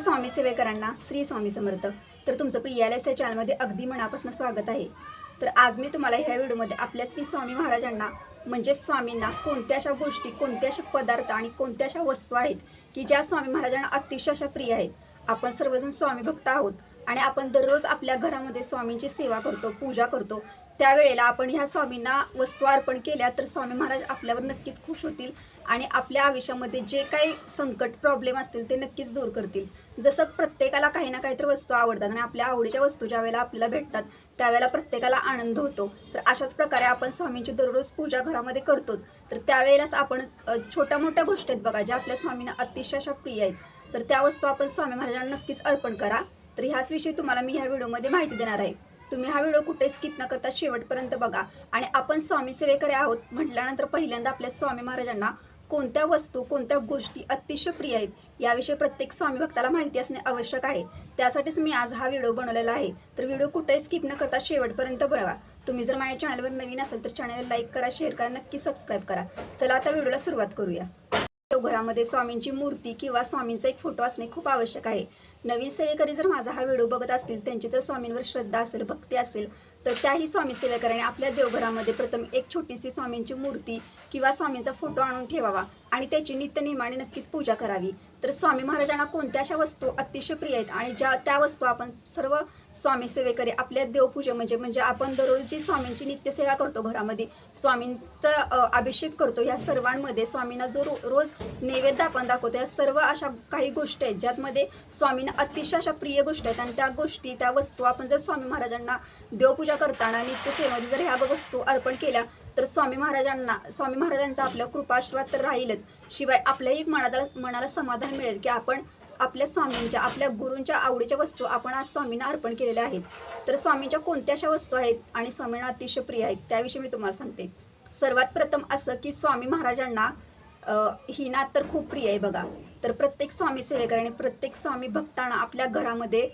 स्वामी सेवेकरांना श्री स्वामी समर्थ. तर तुमचं प्रियालयस या चॅनलमध्ये अगदी मनापासून स्वागत आहे. तर आज मी तुम्हाला ह्या व्हिडिओमध्ये आपल्या श्री स्वामी महाराजांना म्हणजे स्वामींना कोणत्या अशा गोष्टी कोणत्या अशा पदार्थ आणि कोणत्या अशा वस्तू आहेत की ज्या स्वामी महाराजांना अतिशय अशा प्रिय आहेत आपण सर्वजण स्वामी भक्त आहोत. आणि आपण दररोज आपल्या घरामध्ये स्वामींची सेवा करतो पूजा करतो. त्यावेळेला आपण ह्या स्वामींना वस्तू अर्पण केल्या तर स्वामी महाराज आपल्यावर नक्कीच खुश होतील आणि आपल्या आयुष्यामध्ये जे काही संकट प्रॉब्लेम असतील ते नक्कीच दूर करतील. जसं प्रत्येकाला काही ना काहीतरी वस्तू आवडतात आणि आपल्या आवडीच्या वस्तू ज्या वेळेला आपल्याला भेटतात त्यावेळेला प्रत्येकाला आनंद होतो. तर अशाच प्रकारे आपण स्वामींची दररोज पूजा घरामध्ये करतोच. तर त्यावेळेलाच आपण छोट्या मोठ्या गोष्टी आहेत बघा ज्या आपल्या स्वामींना अतिशय अशा प्रिय आहेत. तर त्या वस्तू आपण स्वामी महाराजांना नक्कीच अर्पण करा. तर ह्याच विषयी तुम्हाला मी ह्या व्हिडिओमध्ये माहिती देणार आहे. तुम्ही हा व्हिडिओ कुठे स्किप न करता शेवटपर्यंत बघा. आणि आपण स्वामी सेवेकरी आहोत म्हटल्यानंतर पहिल्यांदा आपल्या स्वामी महाराजांना कोणत्या वस्तू कोणत्या गोष्टी अतिशय प्रिय आहेत याविषयी प्रत्येक स्वामी भक्ताला माहिती असणे आवश्यक आहे. त्यासाठीच मी आज हा व्हिडिओ बनवलेला आहे. तर व्हिडिओ कुठेही स्किप न करता शेवटपर्यंत बघा. तुम्ही जर माझ्या चॅनलवर नवीन असेल तर चॅनलला लाईक करा शेअर करा नक्की सबस्क्राईब करा. चला आता व्हिडिओला सुरुवात करूया. घरामध्ये स्वामींची मूर्ती किंवा स्वामींचा एक फोटो असणे खूप आवश्यक आहे. नवीन सेवेकरी जर माझा हा व्हिडिओ बघत असतील त्यांची जर स्वामींवर श्रद्धा असेल भक्ती असेल तर त्याही स्वामी सेवेकरांनी आपल्या देवघरामध्ये प्रथम एक छोटीशी स्वामींची मूर्ती किंवा स्वामींचा फोटो आणून ठेवावा आणि त्याची नित्यनियमाने नक्कीच पूजा करावी. तर स्वामी महाराजांना कोणत्या अशा वस्तू अतिशय प्रिय आहेत आणि ज्या त्या वस्तू आपण सर्व स्वामी सेवेकरी आपल्या देवपूजे म्हणजे म्हणजे आपण दररोज जी स्वामींची नित्यसेवा करतो घरामध्ये स्वामींचा अभिषेक करतो ह्या सर्वांमध्ये स्वामींना जो रो- रोज नैवेद्य आपण दाखवतो या सर्व अशा काही गोष्टी आहेत ज्यामध्ये स्वामींना अतिशय अशा प्रिय गोष्टी आहेत. आणि त्या गोष्टी त्या वस्तू आपण जर स्वामी महाराजांना देवपूजा करताना नित्यसेवेमध्ये जर ह्या वस्तू अर्पण केल्या तर स्वामी महाराजांना स्वामी महाराजांचा आपल्या कृपाशीर्वाद तर राहीलच. शिवाय आपल्याही मनाला मनाला समाधान मिळेल की आपण आपल्या स्वामींच्या आपल्या गुरूंच्या आवडीच्या वस्तू आपण आज स्वामींना अर्पण केलेल्या आहेत. तर स्वामींच्या कोणत्या अशा वस्तू आहेत आणि स्वामींना अतिशय प्रिय आहेत त्याविषयी मी तुम्हाला सांगते. सर्वात प्रथम असं की स्वामी महाराजांना ही नात तर खूप प्रिय आहे बघा. तर प्रत्येक स्वामी सेवेकराने प्रत्येक स्वामी भक्तांना आपल्या घरामध्ये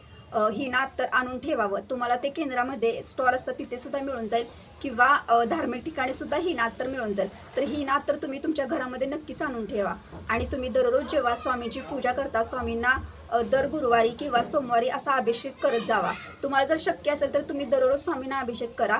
ही नात तर आणून ठेवावं. तुम्हाला ते केंद्रामध्ये स्टॉल असतात तिथे सुद्धा मिळून जाईल. किंवा धार्मिक ठिकाणी सुद्धा ही नात तर मिळून जाईल. तर ही नात तर तुम्ही तुमच्या घरामध्ये नक्कीच आणून ठेवा. आणि तुम्ही दररोज जेव्हा स्वामीची पूजा करता स्वामींना दर गुरुवारी किंवा सोमवारी असा अभिषेक करत जावा. तुम्हाला जर शक्य असेल तर तुम्ही दररोज स्वामींना अभिषेक करा.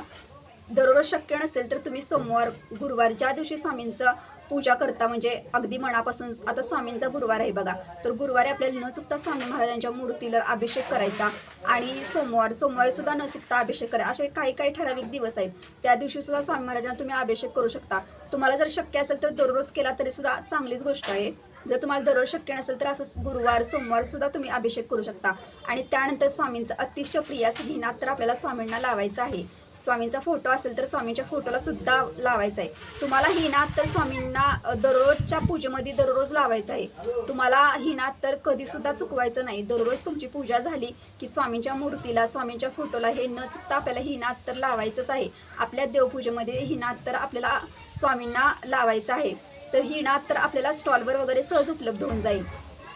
दररोज शक्य नसेल तर तुम्ही सोमवार गुरुवार ज्या दिवशी स्वामींचं पूजा करता म्हणजे अगदी मनापासून. आता स्वामींचा गुरुवार आहे बघा. तर गुरुवारी आपल्याला न चुकता स्वामी महाराजांच्या मूर्तीला अभिषेक करायचा आणि सोमवार सोमवारी सुद्धा न चुकता अभिषेक करा. असे काही काही ठराविक दिवस आहेत. त्या दिवशी सुद्धा स्वामी महाराजांना तुम्ही अभिषेक करू शकता. तुम्हाला जर शक्य असेल तर दररोज केला तरी सुद्धा चांगलीच गोष्ट आहे. जर तुम्हाला दररोज शक्य नसेल तर असं गुरुवार सोमवार सुद्धा तुम्ही अभिषेक करू शकता. आणि त्यानंतर स्वामींचं अतिशय प्रिय असं तर आपल्याला स्वामींना लावायचं आहे. स्वामींचा फोटो असेल तर स्वामींच्या फोटोला सुद्धा लावायचा आहे तुम्हाला हिनात तर स्वामींना दररोजच्या पूजेमध्ये दररोज लावायचं आहे. तुम्हाला हिनात तर कधीसुद्धा चुकवायचं नाही. दररोज तुमची पूजा झाली की स्वामींच्या मूर्तीला स्वामींच्या फोटोला हे न चुकता आपल्याला हिनात तर लावायचंच आहे. आपल्या देवपूजेमध्ये हिनात तर आपल्याला स्वामींना लावायचं आहे. तर हिनात तर आपल्याला स्टॉलवर वगैरे सहज उपलब्ध होऊन जाईल.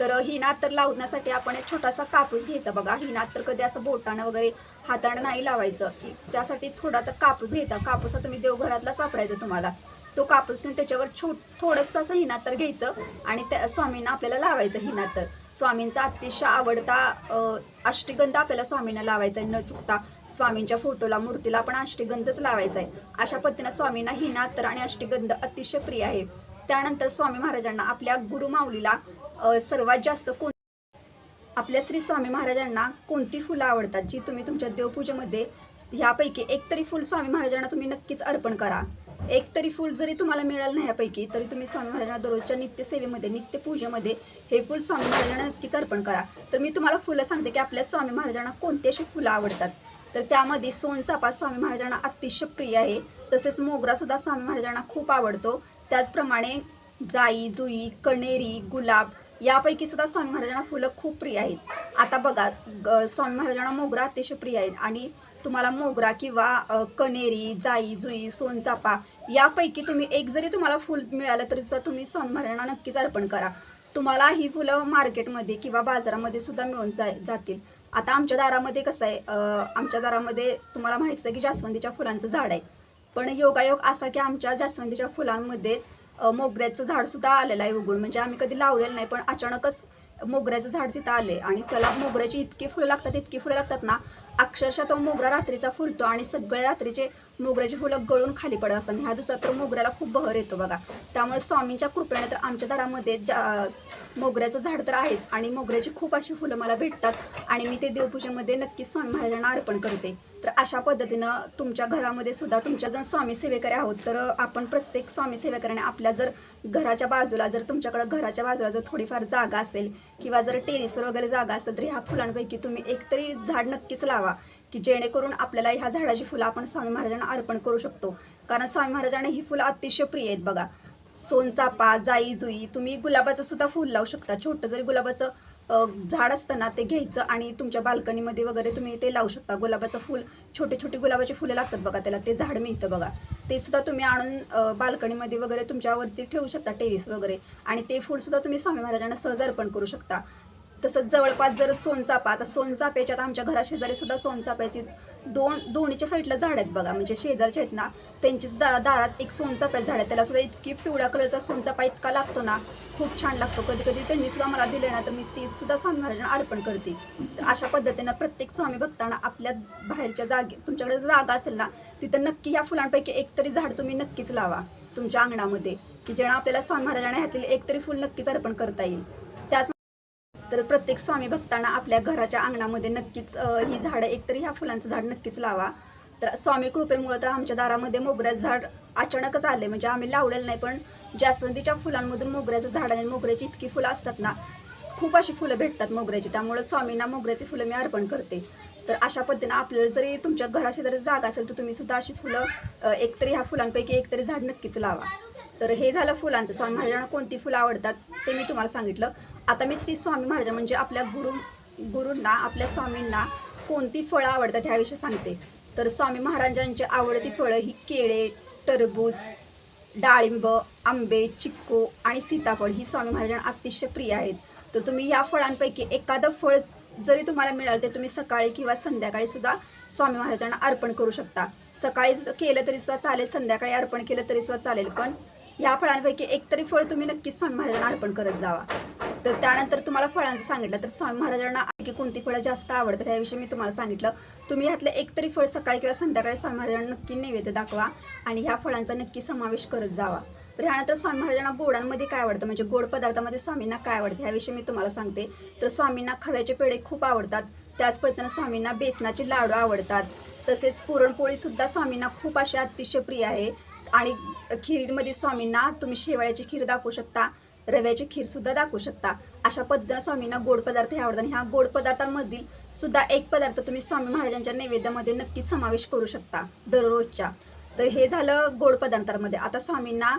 तर ही नात तर लावण्यासाठी आपण एक छोटासा कापूस घ्यायचा. बघा ही नात तर कधी असं बोटानं वगैरे हातानं नाही लावायचं. की त्यासाठी थोडा तर कापूस घ्यायचा. कापूस हा तुम्ही देवघरातलाच वापरायचा तुम्हाला. तो कापूस घेऊन त्याच्यावर छोट थोडंसं असं हिनातर घ्यायचं आणि त्या स्वामींना आपल्याला लावायचं हिनातर स्वामींचा अतिशय आवडता अष्टगंध आपल्याला स्वामींना लावायचा आहे. न चुकता स्वामींच्या फोटोला मूर्तीला आपण अष्टगंधच लावायचा आहे. अशा पद्धतीनं स्वामींना हिनातर आणि अष्टगंध अतिशय प्रिय आहे. त्यानंतर स्वामी महाराजांना आपल्या गुरुमाऊलीला सर्वात जास्त कोण आपल्या श्री स्वामी महाराजांना कोणती फुलं आवडतात जी तुम्ही तुमच्या देवपूजेमध्ये ह्यापैकी एक तरी फुल स्वामी महाराजांना तुम्ही नक्कीच अर्पण करा. एक तरी फुल जरी तुम्हाला मिळालं नाही यापैकी तरी तुम्ही स्वामी महाराजांना दररोजच्या नित्यसेवेमध्ये नित्यपूजेमध्ये हे फुल स्वामी महाराजांना नक्कीच अर्पण करा. तर मी तुम्हाला फुलं सांगते की आपल्या स्वामी महाराजांना कोणती अशी फुलं आवडतात. तर त्यामध्ये सोनचापा स्वामी महाराजांना अतिशय प्रिय आहे तसेच मोगरासुद्धा स्वामी महाराजांना खूप आवडतो. त्याचप्रमाणे जाई जुई कणेरी गुलाब यापैकी सुद्धा स्वामी महाराजांना फुलं खूप प्रिय आहेत. आता बघा ग- स्वामी महाराजांना मोगरा अतिशय प्रिय आहे आणि तुम्हाला मोगरा किंवा अ, कणेरी जाई जुई सोनचापा यापैकी तुम्ही एक जरी तुम्हाला फुल मिळालं तरी सुद्धा तुम्ही स्वामी महाराजांना नक्कीच अर्पण करा. तुम्हाला ही फुलं मार्केटमध्ये किंवा बाजारामध्ये सुद्धा मिळून जा जातील. आता आमच्या दारामध्ये कसं आहे आमच्या दारामध्ये तुम्हाला माहितीच आहे की जास्वंदीच्या फुलांचं झाड आहे. पण योगायोग असा की आमच्या जास्वंदीच्या फुलांमध्येच मोगऱ्याचं झाडसुद्धा आलेलं आहे उघडून. म्हणजे आम्ही कधी लावलेलं नाही पण अचानकच मोगऱ्याचं झाड तिथं आले आणि त्याला मोगऱ्याची इतकी फुलं लागतात इतकी फुलं लागतात ना अक्षरशः तो मोगरा रात्रीचा फुलतो आणि सगळे रात्रीचे मोगऱ्याची फुलं गळून खाली पडत असतात. ह्या दिवसात तर मोगऱ्याला खूप बहर येतो बघा. त्यामुळे स्वामींच्या कृपेने तर आमच्या दारामध्ये जा मोगऱ्याचं झाड तर आहेच. आणि मोगऱ्याची खूप अशी फुलं मला भेटतात. आणि मी ते देवपूजेमध्ये नक्कीच स्वामी महाराजांना अर्पण करते. तर अशा पद्धतीनं तुमच्या घरामध्ये सुद्धा तुमच्या जर स्वामी सेवेकरी आहोत. तर आपण प्रत्येक स्वामी सेवेकऱ्याने आपल्या जर घराच्या बाजूला जर तुमच्याकडं घराच्या बाजूला जर थोडीफार जागा असेल किंवा जर टेरिसवर वगैरे जागा असेल तर ह्या फुलांपैकी तुम्ही एकतरी झाड नक्कीच लावा. की जेणेकरून आपल्याला ह्या झाडाची फुलं आपण स्वामी महाराजांना अर्पण करू शकतो. कारण स्वामी महाराजांना ही फुलं अतिशय प्रिय आहेत बघा. सोनचापा जाई जुई तुम्ही गुलाबाचं सुद्धा फुल लावू शकता. छोटं जरी गुलाबाचं झाड असतं ना ते घ्यायचं आणि तुमच्या बाल्कनीमध्ये वगैरे तुम्ही ते लावू शकता. गुलाबाचं फुल छोटे छोटे गुलाबाची फुलं लागतात बघा त्याला ते झाड मिळतं बघा. ते सुद्धा तुम्ही आणून बाल्कनीमध्ये वगैरे तुमच्यावरती ठेवू शकता टेरिस वगैरे. आणि ते फुलसुद्धा तुम्ही स्वामी महाराजांना सहज अर्पण करू शकता. तसंच जवळपास जर सोनचापा आता सोनचाफ्याच्यात आमच्या घरा शेजारी सुद्धा सोनचाफ्याची दोन दोन्हीच्या साईडला झाड आहेत बघा. म्हणजे शेजारचे आहेत ना त्यांचीच दा दारात एक सोनचाफ्याचं झाड आहे त्याला सुद्धा इतकी पिवळ्या कलरचा सोनचापा इतका लागतो ना खूप छान लागतो. कधी कधी त्यांनी सुद्धा मला दिले ना तर मी ती सुद्धा स्वामी महाराजांना अर्पण करते. अशा पद्धतीनं प्रत्येक स्वामी भक्तांना आपल्या बाहेरच्या जागे तुमच्याकडे जागा असेल ना तिथं नक्की ह्या फुलांपैकी एक तरी झाड तुम्ही नक्कीच लावा तुमच्या अंगणामध्ये. की जेव्हा आपल्याला स्वामी महाराजांना ह्यातील एक तरी फुल नक्कीच अर्पण करता येईल. तर प्रत्येक स्वामी भक्तांना आपल्या घराच्या अंगणामध्ये नक्कीच ही झाडं एकतर ह्या फुलांचं झाड नक्कीच लावा. तर स्वामी कृपेमुळं तर आमच्या दारामध्ये मोगऱ्याचं झाड अचानकच आले म्हणजे आम्ही लावलेलं नाही पण जास्वंदीच्या फुलांमधून मोगऱ्याचं झाड आणि मोगऱ्याची इतकी फुलं असतात ना खूप अशी फुलं भेटतात मोगऱ्याची. त्यामुळं स्वामींना मोगऱ्याची फुलं मी अर्पण करते. तर अशा पद्धतीनं आपल्याला जरी तुमच्या घराशी जरी जागा असेल तर तुम्ही सुद्धा अशी फुलं एकतरी ह्या फुलांपैकी एकतरी झाड नक्कीच लावा. तर हे झालं फुलांचं. स्वामी महाराजांना कोणती फुलं आवडतात ते मी तुम्हाला सांगितलं. आता मी श्री स्वामी महाराज म्हणजे आपल्या गुरु गुरूंना आपल्या स्वामींना कोणती फळं आवडतात ह्याविषयी सांगते. तर स्वामी महाराजांची आवडती फळं ही केळे टरबूज डाळिंब आंबे चिक्कू आणि सीताफळ ही स्वामी महाराजांना अतिशय प्रिय आहेत. तर तुम्ही या फळांपैकी एखादं फळ जरी तुम्हाला मिळालं ते तुम्ही सकाळी किंवा संध्याकाळी सुद्धा स्वामी महाराजांना अर्पण करू शकता. सकाळी केलं तरी सुद्धा चालेल संध्याकाळी अर्पण केलं तरी सुद्धा चालेल पण या फळांपैकी एक तरी फळ तुम्ही नक्कीच स्वामी महाराजांना अर्पण करत जावा. तर त्यानंतर तुम्हाला फळांचं सांगितलं. तर स्वामी महाराजांना आणखी कोणती फळं जास्त आवडतात याविषयी मी तुम्हाला सांगितलं. तुम्ही ह्यातलं एक तरी फळ सकाळी किंवा संध्याकाळी स्वामी महाराजांना नक्की नैवेद्य दाखवा आणि ह्या फळांचा नक्की समावेश करत जावा. तर ह्यानंतर स्वामी महाराजांना गोडांमध्ये काय आवडतं? म्हणजे गोड पदार्थामध्ये स्वामींना काय आवडतं ह्याविषयी मी तुम्हाला सांगते. तर स्वामींना खव्याचे पेढे खूप आवडतात. त्याच पद्धतीनं स्वामींना बेसनाचे लाडू आवडतात. तसेच पुरणपोळीसुद्धा स्वामींना खूप अशी अतिशय प्रिय आहे. आणि खीरमध्ये स्वामींना तुम्ही शेवाळ्याची खीर दाखवू शकता रव्याची खीरसुद्धा दाखवू शकता. अशा पद्धतीनं स्वामींना गोड पदार्थ हे आवडतात आणि ह्या गोड पदार्थांमधील सुद्धा एक पदार्थ तुम्ही स्वामी महाराजांच्या नैवेद्यामध्ये नक्कीच समावेश करू शकता दररोजच्या. तर हे झालं गोड पदार्थांमध्ये. आता स्वामींना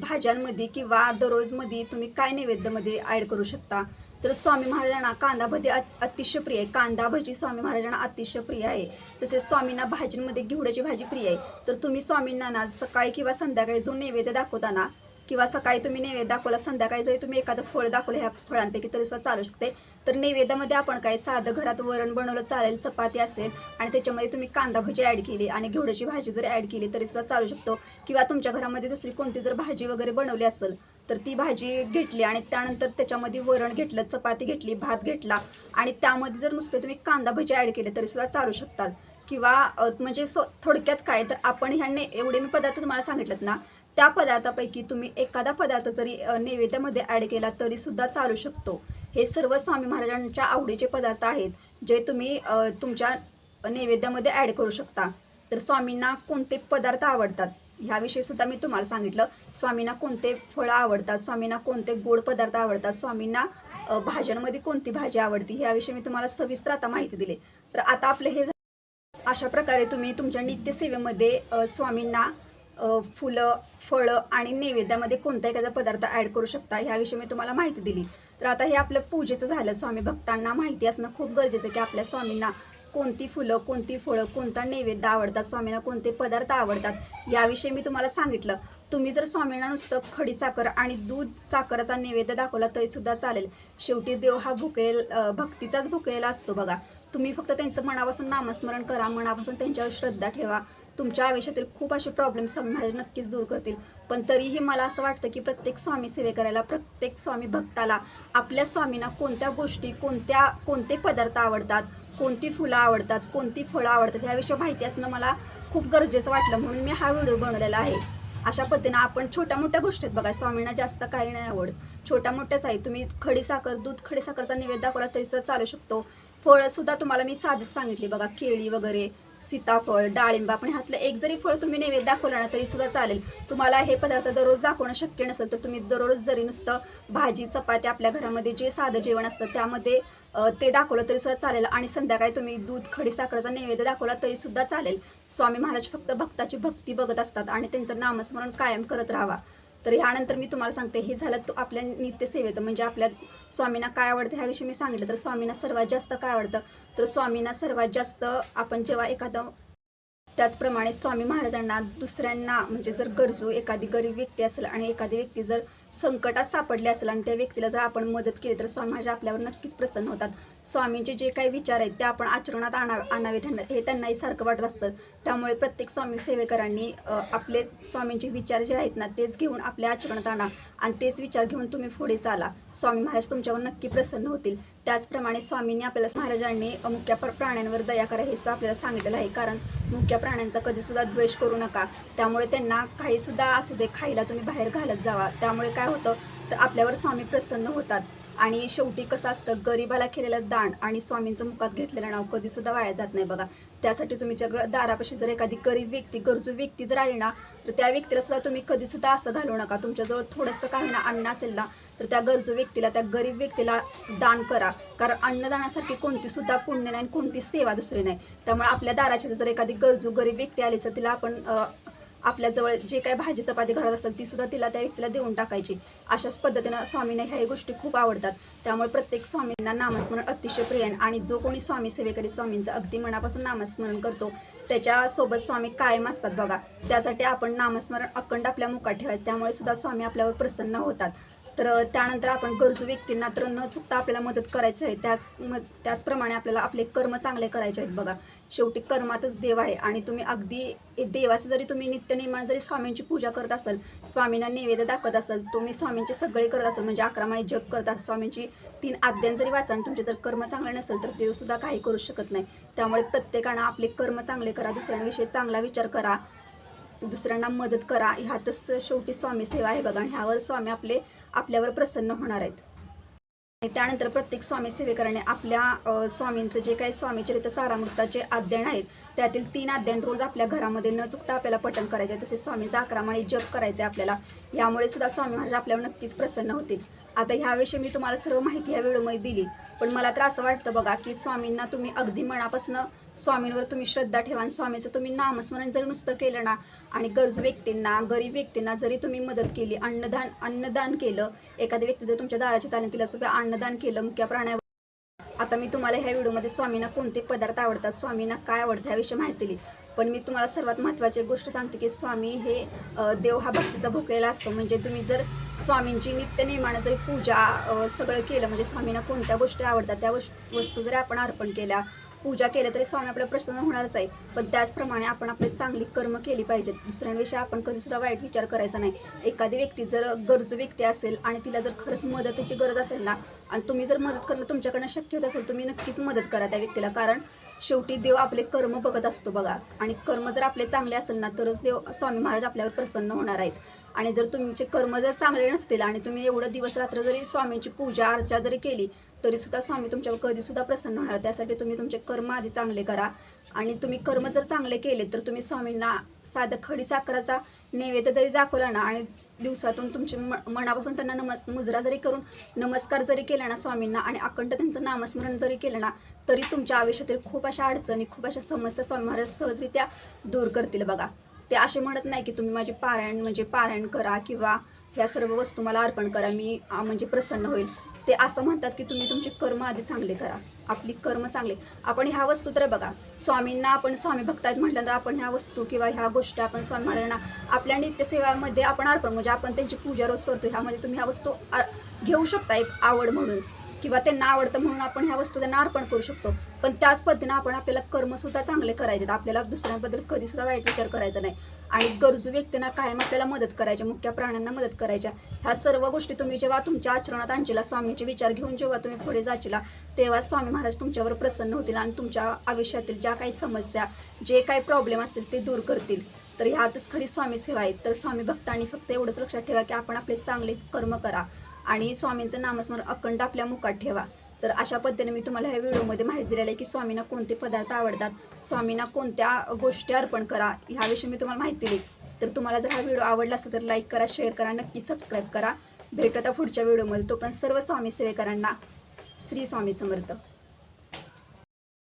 भाज्यांमध्ये किंवा दररोजमध्ये तुम्ही काय नैवेद्यामध्ये ॲड करू शकता? तर स्वामी महाराजांना कांदा भजी अतिशय प्रिय आहे. कांदा भजी स्वामी महाराजांना अतिशय प्रिय आहे. तसेच स्वामींना भाजींमध्ये घेवड्याची भाजी प्रिय आहे. तर तुम्ही स्वामींना ना सकाळी किंवा संध्याकाळी जो नैवेद्य दाखवताना किंवा सकाळी तुम्ही नैवेद्य दाखवला संध्याकाळी जरी तुम्ही एखादं फळ दाखवलं ह्या फळांपैकी तरी सुद्धा चालू शकते. तर नैवेद्यामध्ये आपण काय साधं घरात वरण बनवलं चालेल चपाती असेल आणि त्याच्यामध्ये तुम्ही कांदा भजी ॲड केली आणि घेवड्याची भाजी जर ॲड केली तरी सुद्धा चालू शकतो. किंवा तुमच्या घरामध्ये दुसरी कोणती जर भाजी वगैरे बनवली असेल तर ती भाजी घेतली आणि त्यानंतर त्याच्यामध्ये वरण घेतलं चपाती घेतली भात घेतला आणि त्यामध्ये जर नुसते तुम्ही कांदा भजी ॲड केले तरी सुद्धा चालू शकतात. किंवा म्हणजे सो थोडक्यात काय तर आपण ह्या एवढे मी पदार्थ तुम्हाला सांगितलेत ना त्या पदार्थापैकी तुम्ही एखादा पदार्थ जरी नैवेद्यामध्ये ॲड केला तरीसुद्धा चालू शकतो. हे सर्व स्वामी महाराजांच्या आवडीचे पदार्थ आहेत जे तुम्ही तुमच्या नैवेद्यामध्ये ॲड करू शकता. तर स्वामींना कोणते पदार्थ आवडतात? ह्याविषयी सुद्धा मी तुम्हाला सांगितलं. स्वामींना कोणते फळं आवडतात? स्वामींना कोणते गोड पदार्थ आवडतात? स्वामींना भाज्यांमध्ये कोणती भाजी आवडती? ह्याविषयी मी तुम्हाला सविस्तर आता माहिती दिली. तर आता आपले हे अशा प्रकारे तुम्ही तुमच्या नित्यसेवेमध्ये स्वामींना फुलं फळं आणि नैवेद्यामध्ये कोणता एखादा पदार्थ ॲड करू शकता ह्याविषयी मी तुम्हाला माहिती दिली. तर आता हे आपलं पूजेचं झालं. स्वामी भक्तांना माहिती असणं खूप गरजेचं की आपल्या स्वामींना कोणती फुलं कोणती फळं कोणता नैवेद्य आवडतात स्वामींना कोणते पदार्थ आवडतात याविषयी मी तुम्हाला सांगितलं. तुम्ही जर स्वामींना नुसतं खडी साखर आणि दूध साखरेचा नैवेद्य दाखवला तरीसुद्धा चालेल. शेवटी देव हा भुकेल भक्तीचाच भुकेला असतो बघा. तुम्ही फक्त त्यांचं मनापासून नामस्मरण करा मनापासून त्यांच्यावर श्रद्धा ठेवा. तुमच्या आयुष्यातील खूप असे प्रॉब्लेम समाज नक्कीच दूर करतील. पण तरीही मला असं वाटतं की प्रत्येक स्वामी सेवे करायला प्रत्येक स्वामी भक्ताला आपल्या स्वामींना कोणत्या गोष्टी कोणत्या कोणते पदार्थ आवडतात कोणती फुलं आवडतात कोणती फळं आवडतात ह्याविषयी माहिती असणं मला खूप गरजेचं वाटलं. म्हणून मी हा व्हिडिओ बनवलेला आहे. अशा पद्धतीनं आपण छोट्या मोठ्या गोष्टी आहेत बघा स्वामींना जास्त काही नाही आवडत छोट्या मोठ्याच आहे तुम्ही खडी साखर दूध खडी साखरचा नैवेद्य दाखवला तरी सुद्धा चालू शकतो. फळंसुद्धा तुम्हाला मी साधीच सांगितली बघा केळी वगैरे सीताफळ डाळिंब आपण ह्यातलं एक जरी फळ तुम्ही नैवेद्य दाखवलं ना तरी सुद्धा चालेल. तुम्हाला हे पदार्थ दररोज दाखवणं शक्य नसेल तर तुम्ही दररोज जरी नुसतं भाजी चपाती आपल्या घरामध्ये जे साधं जेवण असतं त्यामध्ये ते दाखवलं तरी सुद्धा चालेल. आणि संध्याकाळी तुम्ही दूध खडी साखरेचा नैवेद्य दाखवला तरी सुद्धा चालेल. स्वामी महाराज फक्त भक्ताची भक्ती बघत असतात आणि त्यांचं नामस्मरण कायम करत राहावा. तर ह्यानंतर मी तुम्हाला सांगते हे झालं तो आपल्या नित्यसेवेचं. म्हणजे आपल्या स्वामींना काय आवडतं ह्याविषयी मी सांगितलं. तर स्वामींना सर्वात जास्त काय आवडतं? तर स्वामींना सर्वात जास्त आपण जेव्हा एखादं त्याचप्रमाणे स्वामी महाराजांना दुसऱ्यांना म्हणजे जर गरजू एखादी गरीब व्यक्ती असेल आणि एखादी व्यक्ती जर संकटात सापडले असेल आणि त्या व्यक्तीला जर आपण मदत केली तर स्वामी महाराज आपल्यावर नक्कीच प्रसन्न होतात. स्वामींचे जे काही विचार आहेत ते आपण आचरणात आणा आणावे त्यांना. हे त्यांनाही सारखं वाटत असतं. त्यामुळे प्रत्येक स्वामी सेवेकरांनी आपले स्वामींचे विचार जे आहेत ना तेच घेऊन आपल्या आचरणात आणा आणि तेच विचार घेऊन तुम्ही पुढे चाला. स्वामी महाराज तुमच्यावर नक्की प्रसन्न होतील. त्याचप्रमाणे स्वामींनी आपल्याला महाराजांनी मुख्या प्राण्यांवर दया करा हे सुद्धा आपल्याला सांगितलेलं आहे. कारण मुख्या प्राण्यांचा कधीसुद्धा द्वेष करू नका. त्यामुळे त्यांना काहीसुद्धा असू दे खायला तुम्ही बाहेर घालत जावा. त्यामुळे काय होतं तर आपल्यावर स्वामी प्रसन्न होतात. आणि शेवटी कसं असतं गरीबाला केलेलं दान आणि स्वामींचं मुखात घेतलेलं नाव कधीसुद्धा वाया जात नाही बघा. त्यासाठी तुम्ही सगळं दारापाशी जर एखादी गरीब व्यक्ती गरजू व्यक्ती जर आली ना तर त्या व्यक्तीला सुद्धा तुम्ही कधीसुद्धा असं घालू नका. तुमच्याजवळ थोडंसं काही ना अन्न असेल ना तर त्या गरजू व्यक्तीला त्या गरीब व्यक्तीला दान करा. कारण अन्नदानासारखी कोणतीसुद्धा पुण्य नाही आणि कोणती सेवा दुसरी नाही. त्यामुळे आपल्या दाराची जर एखादी गरजू गरीब व्यक्ती आली तर तिला आपण आपल्याजवळ जे काही भाजी चपाती घरात असेल ती सुद्धा तिला त्या व्यक्तीला देऊन टाकायची. अशाच पद्धतीनं स्वामींना ह्या गोष्टी खूप आवडतात. त्यामुळे प्रत्येक स्वामींना नामस्मरण अतिशय प्रिय आहे. आणि जो कोणी स्वामी सेवेकरी स्वामींचं अगदी मनापासून नामस्मरण करतो त्याच्यासोबत स्वामी कायम असतात बघा. त्यासाठी आपण नामस्मरण अखंड आपल्या मुखात ठेवायचं. त्यामुळे सुद्धा स्वामी आपल्यावर प्रसन्न होतात. तर त्यानंतर आपण गरजू व्यक्तींना तर न चुकता आपल्याला मदत करायची आहे. त्याच म त्याचप्रमाणे आपल्याला आपले कर्म चांगले करायचे आहेत बघा. शेवटी कर्मातच देव आहे आणि तुम्ही अगदी देवाचं जरी तुम्ही नित्यनिर्माण जरी स्वामींची पूजा करत असाल स्वामींना नैवेद्य दाखवत असाल तुम्ही स्वामींचे सगळे करत असाल म्हणजे अकरा माळी जप करत असाल स्वामींची तीन आद्यान जरी वाचा आणि तुमचे जर कर्म चांगले नसेल तर देवसुद्धा काही करू शकत नाही. त्यामुळे प्रत्येकानं आपले कर्म चांगले करा दुसऱ्यांविषयी चांगला विचार करा. दुसऱ्यांना मदत करा. ह्यातच शेवटी स्वामी सेवा आहे बघा. आणि ह्यावर स्वामी आपले आपल्यावर प्रसन्न होणार आहेत. त्यानंतर प्रत्येक स्वामी सेवेकराने आपल्या स्वामींचं जे काही स्वामीचरित्र सारामृताचे अध्ययन आहेत त्यातील तीन अध्ययन रोज आपल्या घरामध्ये न चुकता आपल्याला पठण करायचे तसेच स्वामीचा अकरा जप करायचे आहे आपल्याला. यामुळे सुद्धा स्वामी महाराज आपल्यावर नक्कीच प्रसन्न होतील. आता ह्याविषयी मी तुम्हाला सर्व माहिती ह्या व्हिडिओमध्ये दिली. पण मला तर असं वाटतं बघा की स्वामींना तुम्ही अगदी मनापासून स्वामींवर तुम्ही श्रद्धा ठेवा आणि स्वामीचं तुम्ही नामस्मरण जरी नुसतं केलं ना आणि गरजू व्यक्तींना गरीब व्यक्तींना जरी तुम्ही मदत केली अन्नदान अन्नदान केलं एखाद्या व्यक्ती जर तुमच्या दाराच्या आली तिला सुद्धा अन्नदान केलं मुख्या प्राण्यावर आता मी तुम्हाला ह्या व्हिडिओमध्ये स्वामींना कोणते पदार्थ आवडतात स्वामींना काय आवडतं ह्याविषयी माहिती दिली. पण मी तुम्हाला सर्वात महत्त्वाची गोष्ट सांगते की स्वामी हे देव हा भक्तीचा भोकलेला असतो. म्हणजे तुम्ही जर स्वामींची नित्यनेमानं जरी पूजा सगळं केलं म्हणजे स्वामींना कोणत्या गोष्टी आवडतात त्या वस्तू जरी आपण अर्पण केल्या पूजा केल्या तरी स्वामी आपल्या प्रसन्न होणारच आहे. पण त्याचप्रमाणे आपण आपली चांगली कर्म केली पाहिजेत. दुसऱ्यांविषयी आपण कधीसुद्धा वाईट विचार करायचा नाही. एखादी व्यक्ती जर गरजू व्यक्ती असेल आणि तिला जर खरंच मदतीची गरज असेल ना आणि तुम्ही जर मदत करणं तुमच्याकडनं शक्य होत असेल तुम्ही नक्कीच मदत करा त्या व्यक्तीला. कारण शेवटी देव आपले कर्म बघत असतो बघा. आणि कर्म जर आपले चांगले असेल ना तरच देव स्वामी महाराज आपल्यावर प्रसन्न होणार आहेत. आणि जर तुमचे कर्म जर चांगले नसतील आणि तुम्ही एवढं दिवस रात्र जरी स्वामींची पूजा अर्चा जरी केली तरीसुद्धा स्वामी तुमच्यावर कधीसुद्धा प्रसन्न होणार. त्यासाठी तुम्ही तुमचे कर्म आधी चांगले करा. आणि तुम्ही कर्म जर चांगले केले तर तुम्ही स्वामींना साधं खडी साखराचा नैवेद्य जरी दाखवला ना आणि दिवसातून तुमचे म मनापासून त्यांना नमस् मुजरा जरी करून नमस्कार जरी केला ना स्वामींना आणि अखंड त्यांचं नामस्मरण जरी केलं ना तरी तुमच्या आयुष्यातील खूप अशा अडचणी खूप अशा समस्या स्वामी महाराज सहजरित्या दूर करतील बघा. ते असे म्हणत नाही की तुम्ही माझे पारायण म्हणजे पारायण करा किंवा ह्या सर्व वस्तू मला अर्पण करा मी म्हणजे प्रसन्न होईल. ते असं म्हणतात की तुम्ही तुमचे कर्म आधी चांगले करा. आपली कर्म चांगले. आपण ह्या वस्तू तर बघा स्वामींना आपण स्वामी भक्त आहेत म्हटलं तर आपण ह्या वस्तू किंवा ह्या गोष्टी आपण स्वामी महाराजांना आपल्या नित्यसेवामध्ये आपण अर्पण म्हणजे आपण त्यांची पूजा रोज करतो ह्यामध्ये तुम्ही ह्या वस्तू घेऊ शकता एक आवड म्हणून. किंवा त्यांना आवडतं म्हणून आपण ह्या वस्तू त्यांना अर्पण करू शकतो. पण त्याच पद्धतीनं आपण आपल्याला कर्मसुद्धा चांगले करायचे आपल्याला दुसऱ्यांबद्दल कधीसुद्धा वाईट विचार करायचा नाही. आणि गरजू व्यक्तींना कायम आपल्याला मदत करायच्या मुख्य प्राण्यांना मदत करायच्या ह्या सर्व गोष्टी तुम्ही जेव्हा तुमच्या आचरणात आणशीला स्वामींचे विचार घेऊन जेव्हा तुम्ही पुढे जाशीला तेव्हा स्वामी महाराज तुमच्यावर प्रसन्न होतील आणि तुमच्या आयुष्यातील ज्या काही समस्या जे काही प्रॉब्लेम असतील ते दूर करतील. तर ह्यातच खरी स्वामी सेवा आहे तर स्वामी भक्तांनी फक्त एवढंच लक्षात ठेवा की आपण आपले चांगले कर्म करा. आणि स्वामींचं नामस्मरण अखंड आपल्या मुखात ठेवा. तर अशा पद्धतीने मी तुम्हाला ह्या व्हिडिओमध्ये माहिती दिलेली आहे की स्वामींना कोणते पदार्थ आवडतात स्वामींना कोणत्या गोष्टी अर्पण करा ह्याविषयी मी तुम्हाला माहिती दिली. तर तुम्हाला जर हा व्हिडिओ आवडला असेल तर लाईक करा शेअर करा नक्की सबस्क्राईब करा. भेटू आता पुढच्या व्हिडिओमध्ये. तो पण सर्व स्वामी सेवेकरांना श्री स्वामी समर्थ.